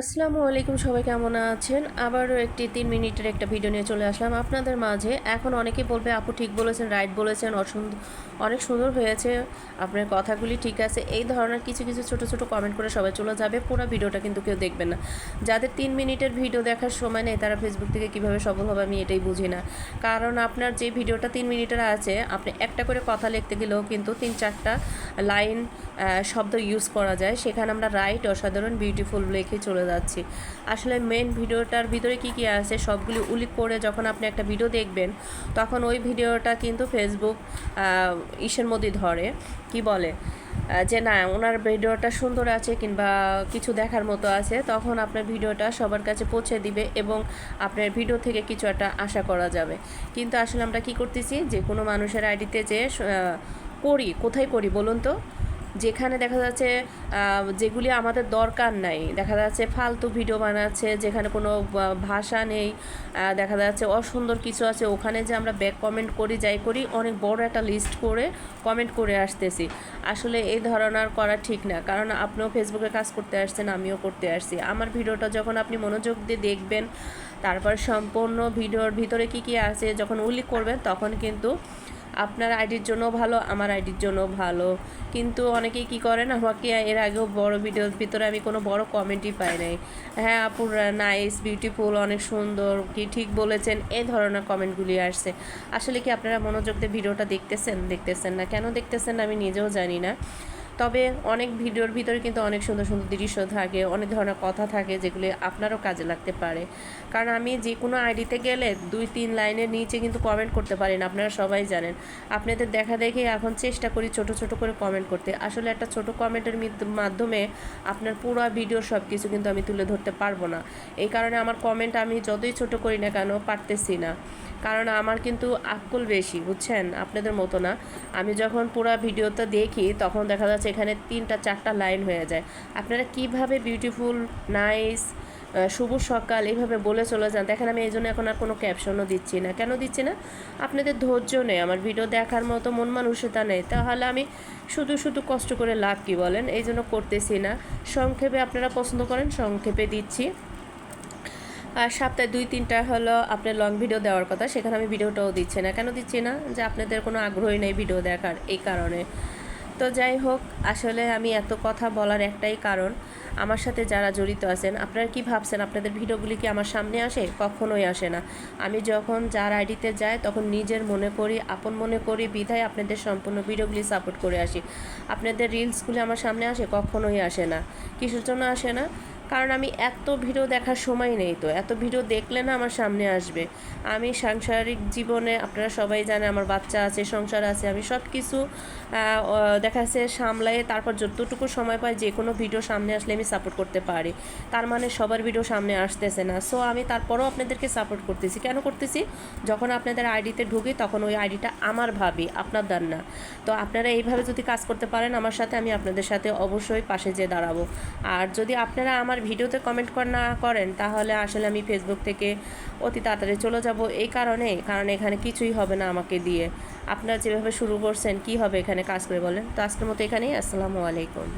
আসসালামু আলাইকুম, সবাই কেমন আছেন? আবারও একটি তিন মিনিটের একটা ভিডিও নিয়ে চলে আসলাম আপনাদের মাঝে। এখন অনেকে বলবে, আপু ঠিক বলেছেন, রাইট বলেছেন অসুন্দর অনেক সুন্দর হয়েছে, আপনার কথাগুলি ঠিক আছে। এই ধরনের কিছু কিছু ছোট ছোট কমেন্ট করে সবাই চলে যাবে, পুরো ভিডিওটা কিন্তু কেউ দেখবে না। যাদের তিন মিনিটের ভিডিও দেখার সময় নেই, তারা ফেসবুক থেকে কীভাবে সফল হবে আমি এটাই বুঝি না। কারণ আপনার যে ভিডিওটা তিন মিনিটের আছে, আপনি একটা করে কথা লিখতে গেলেও কিন্তু তিন চারটা লাইন শব্দ ইউজ করা যায়। সেখানে আমরা রাইট অসাধারণ বিউটিফুল লিখে চলে যাচ্ছি। আসলে মেন ভিডিওটার ভিতরে কি কি আছে সবগুলি উল্লেখ করে যখন আপনি একটা ভিডিও দেখবেন, তখন ওই ভিডিওটা কিন্তু ফেসবুক ইসের মধ্যে ধরে। কি বলে? যে না, ওনার ভিডিওটা সুন্দর আছে কিংবা কিছু দেখার মতো আছে, তখন আপনার ভিডিওটা সবার কাছে পৌঁছে দিবে এবং আপনার ভিডিও থেকে কিছু একটা আশা করা যাবে। কিন্তু আসলে আমরা কি করতেছি? যে কোনো মানুষের আইডিতে যে করি, কোথায় করি বলুন তো? যেখানে দেখা যাচ্ছে যেগুলি আমাদের দরকার নাই। দেখা যাচ্ছে ফালতু ভিডিও বানাচ্ছে, যেখানে কোনো ভাষা নেই দেখা যাচ্ছে অসুন্দর কিছু আছে। ওখানে যে আমরা ব্যাক কমেন্ট করি, যাই করি, অনেক বড় একটা লিস্ট করে কমেন্ট করে আসতেছি। আসলে এই ধরনের করা ঠিক না। কারণ আপনিও ফেসবুকে কাজ করতে আসছেন, আমিও করতে আসছি। আমার ভিডিওটা যখন আপনি মনোযোগ দিয়ে দেখবেন, তারপর সম্পূর্ণ ভিডিওর ভিতরে কি কি আছে, যখন উল্লেখ করবেন, তখন কিন্তু আপনার আইডির জন্য ভালো, আমার আইডির জন্য ভালো। কিন্তু অনেকেই কি করেন আমাকে এর আগেও বড় ভিডিওর ভিতরে আমি কোনো বড় কমেন্টই পাই নাই। হ্যাঁ আপুর নাইস বিউটিফুল অনেক সুন্দর, কি ঠিক বলেছেন, এই ধরনের কমেন্টগুলি আসছে। আসলে কি আপনারা মনোযোগ দিয়ে ভিডিওটা দেখতেছেন দেখতেছেন না? কেন দেখতেছেন আমি নিজেও জানি না। তবে অনেক ভিডিওর ভিতরে কিন্তু অনেক সুন্দর সুন্দর দৃশ্য থাকে, অনেক ধরনের কথা থাকে যেগুলি আপনারও কাজে লাগতে পারে। কারণ আমি যে কোনো আইডিতে গেলে দুই তিন লাইনের নিচে কিন্তু কমেন্ট করতে পারি না, আপনারা সবাই জানেন। আপনাদের দেখা দেখে এখন চেষ্টা করি ছোট ছোট করে কমেন্ট করতে। আসলে একটা ছোট কমেন্টের মাধ্যমে আপনার পুরো ভিডিও সব কিছু কিন্তু আমি তুলে ধরতে পারব না। এই কারণে আমার কমেন্ট আমি যতই ছোট করি না কেন পারতেছি না। কারণ আমার কিন্তু আক্কুল বেশি, বুঝছেন? আপনাদের মতো না। আমি যখন পুরো ভিডিওটা দেখি, তখন দেখা যাচ্ছে এখানে তিনটা, চারটা লাইন হয়ে যায়। আপনারা কীভাবে বিউটিফুল নাইস শুভ সকাল এইভাবে বলে চলে যান? দেখেন আমি এই জন্য এখন আর কোনো ক্যাপশনও দিচ্ছি না। কেন দিচ্ছি না? আপনাদের ধৈর্য নেই। আমার ভিডিও দেখার মতো মন মানুষতা নেই। তাহলে আমি শুধু শুধু কষ্ট করে লাভ কী বলেন? এই জন্য করতেছি না। সংক্ষেপে আপনারা পছন্দ করেন, সংক্ষেপে দিচ্ছি। আর সপ্তাহে দুই, তিনটা হলো আপনার লং ভিডিও দেওয়ার কথা, সেখানে আমি ভিডিওটাও দিচ্ছি না। কেন দিচ্ছি না? যে আপনাদের কোনো আগ্রহই নেই ভিডিও দেখার এই কারণে। তো যাই হোক, আসলে আমি এত কথা বলার একটাই কারণ, আমার সাথে যারা জড়িত আছেন, আপনারা কি ভাবছেন? আপনাদের ভিডিওগুলি কি আমার সামনে আসে? কখনোই আসে না। আমি যখন যার আইডিতে যাই, তখন নিজের মনে করি, আপন মনে করি, বিধায় আপনাদের সম্পূর্ণ ভিডিওগুলি সাপোর্ট করে আসি। আপনাদের রিলসগুলি আমার সামনে আসে, কখনোই আসে না। কিসের জন্য আসে না? কারণ আমি এত ভিডিও দেখার সময় নেই তো। এত ভিডিও দেখলে না আমার সামনে আসবে। আমি সাংসারিক জীবনে, আপনারা সবাই জানে আমার বাচ্চা আছে, সংসার আছে, আমি সব কিছু দেখা যাচ্ছে সামলাই তারপর যতটুকু সময় পাই যে কোনো ভিডিও সামনে আসলে আমি সাপোর্ট করতে পারি। তার মানে সবার ভিডিও সামনে আসতেছে না। সো আমি তারপরও আপনাদেরকে সাপোর্ট করতেছি। কেন করতেছি? যখন আপনাদের আইডিতে ঢুকি তখন ওই আইডিটা আমার ভাবি, আপনার না। তো আপনারা এইভাবে যদি কাজ করতে পারেন, আমার সাথে আমি আপনাদের সাথে অবশ্যই পাশে যেয়ে দাঁড়াবো। আর যদি আপনারা আমার আমার ভিডিওতে কমেন্ট না করেন, তাহলে আসলে আমি ফেসবুক থেকে অতি তাড়াতাড়ি চলে যাব। এই কারণে, কারণ এখানে কিছুই হবে না আমাকে দিয়ে। আপনারা যেভাবে শুরু করছেন, কি হবে এখানে কাজ করে বলেন? তো আজকের মতো এখানেই, আসসালামু আলাইকুম।